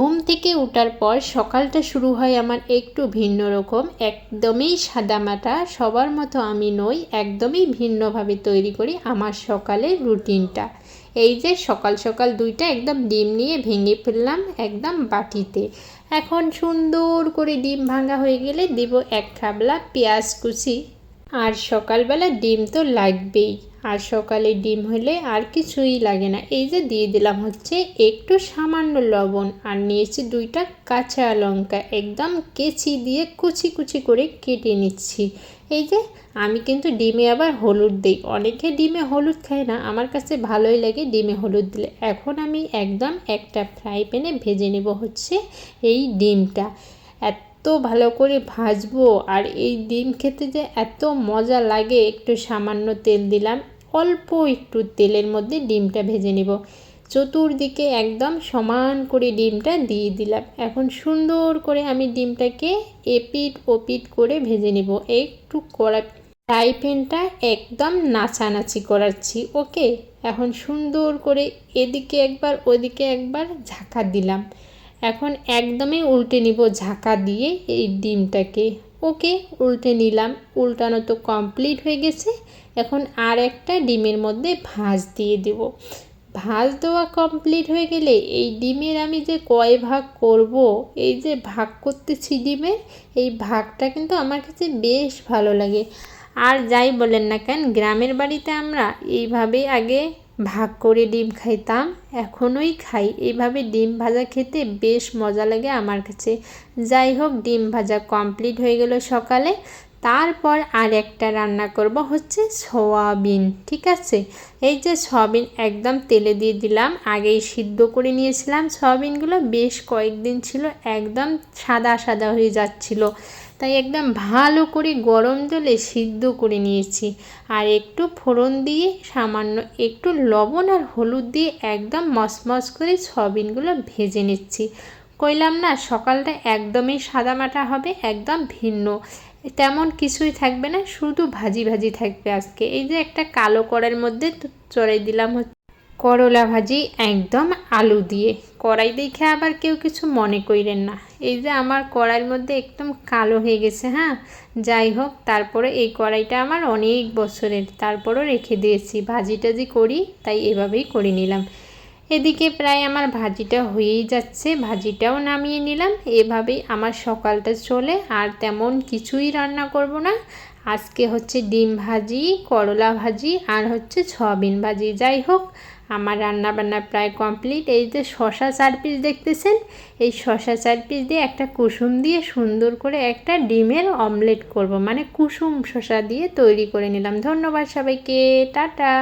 ঘুম থেকে ওঠার পর সকালটা শুরু হয় আমার একটু ভিন্ন রকম, একদমই সাদামাটা, সবার মতো আমি নই, একদমই ভিন্নভাবে তৈরি করি আমার সকালের রুটিনটা। এই যে সকাল সকাল দুইটা একদম ডিম নিয়ে ভেঙে ফেললাম একদম বাটিতে। এখন সুন্দর করে ডিম ভাঙা হয়ে গেলে দেব এক খাবলা পেঁয়াজ কুচি। আর সকালবেলা ডিম তো লাগবেই। আর সকালে ডিম হলে আর কিছুই লাগে না। এই যে দিয়ে দিলাম হচ্ছে একটু সামান্য লবণ আর নিয়েছি দুইটা কাঁচা লঙ্কা। একদম কেচি দিয়ে কুচি কুচি করে কেটে নিচ্ছি। এই যে আমি কিন্তু ডিমে আবার হলুদ দিই। অনেকে ডিমে হলুদ খায় না। আমার কাছে ভালোই লাগে ডিমে হলুদ দিলে। এখন আমি একদম একটা ফ্রাই প্যানে ভেজে নেব হচ্ছে এই ডিমটা। এত ভালো করে ভাজবো আর এই ডিম খেতে যে এত মজা লাগে, একটু সামান্য তেল দিলাম, অল্প একটু তেলের মধ্যে ডিমটা ভেজে নেব। চতুর্দিকে একদম সমান করে ডিমটা দিয়ে দিলাম। এখন সুন্দর করে আমি ডিমটাকে এপিট ওপিট করে ভেজে নেব। একটু কড়া ফ্রাই প্যানটা একদম নাচানাচি করাচ্ছি, ওকে? এখন সুন্দর করে এদিকে একবার, ওদিকে একবার ঝাঁকা দিলাম। এখন একদমই উল্টে নিব ঝাঁকা দিয়ে এই ডিমটাকে। ওকে, উল্টে নিলাম। উল্টানো তো কমপ্লিট হয়ে গেছে। এখন আর একটা ডিমের মধ্যে ভাঁজ দিয়ে দেব। ভাঁজ দেওয়া কমপ্লিট হয়ে গেলে এই ডিমের আমি যে কয় ভাগ করব, এই যে ভাগ করতেছি ডিমের এই ভাগটা কিন্তু আমার কাছে বেশ ভালো লাগে। আর যাই বলেন না কেন, গ্রামের বাড়িতে আমরা এইভাবে আগে ভাগ করে ডিম খাইতাম, এখনোই খাই। এইভাবে ডিম ভাজা খেতে বেশ মজা লাগে আমার কাছে। যাই হোক, ডিম ভাজা কমপ্লিট হয়ে গেল সকালে। তারপর আর একটা রান্না করব হচ্ছে সোয়াবিন, ঠিক আছে? এই যে সয়াবিন একদম তেলে দিয়ে দিলাম, আগেই সিদ্ধ করে নিয়েছিলাম সয়াবিনগুলো, বেশ কয়েকদিন ছিল, একদম সাদা সাদা হয়ে যাচ্ছিল। তাই একদম ভালো করে গরম জলে সিদ্ধ করে নিয়েছি। আর একটু ফোড়ন দিয়ে, সামান্য একটু লবণ আর হলুদ দিয়ে একদম মসমস করে সয়াবিনগুলো ভেজে নিচ্ছি। কইলাম না, সকালটা একদমই সাদামাটা হবে, একদম ভিন্ন। তেমন কিছুই থাকবে না, শুধু ভাজি ভাজি থাকবে আজকে। এই যে একটা কালো কড়াইয়ের মধ্যে চড়াই দিলাম হচ্ছে। করলা ভাজি একদম আলু দিয়ে। কড়াই দেখে আবার কেউ কিছু মনে করেন না। এই যে আমার কড়াইয়ের মধ্যে একদম কালো হয়ে গেছে হ্যাঁ? যাই হোক, তারপরে এই কড়াইটা আমার অনেক বছরের, তারপরও রেখে দিয়েছি। ভাজি টাজি করি, তাই এভাবেই করে নিলাম। এদিকে প্রায় আমার ভাজিটা হয়েই যাচ্ছে। ভাজিটাও নামিয়ে নিলাম। এভাবেই আমার সকালটা চলে। আর তেমন কিছুই রান্না করব না। আজকে হচ্ছে ডিম ভাজি, করলা ভাজি আর হচ্ছে সয়াবিন ভাজি। যাই হোক, আমার রান্না বান্না প্রায় কমপ্লিট। এই যে শশা চার পিস দেখতেছেন? এই শশা চার পিস দিয়ে একটা কুসুম দিয়ে সুন্দর করে একটা ডিমের অমলেট করব। মানে কুসুম শশা দিয়ে তৈরি করে নিলাম। ধন্যবাদ সবাইকে। টাটা!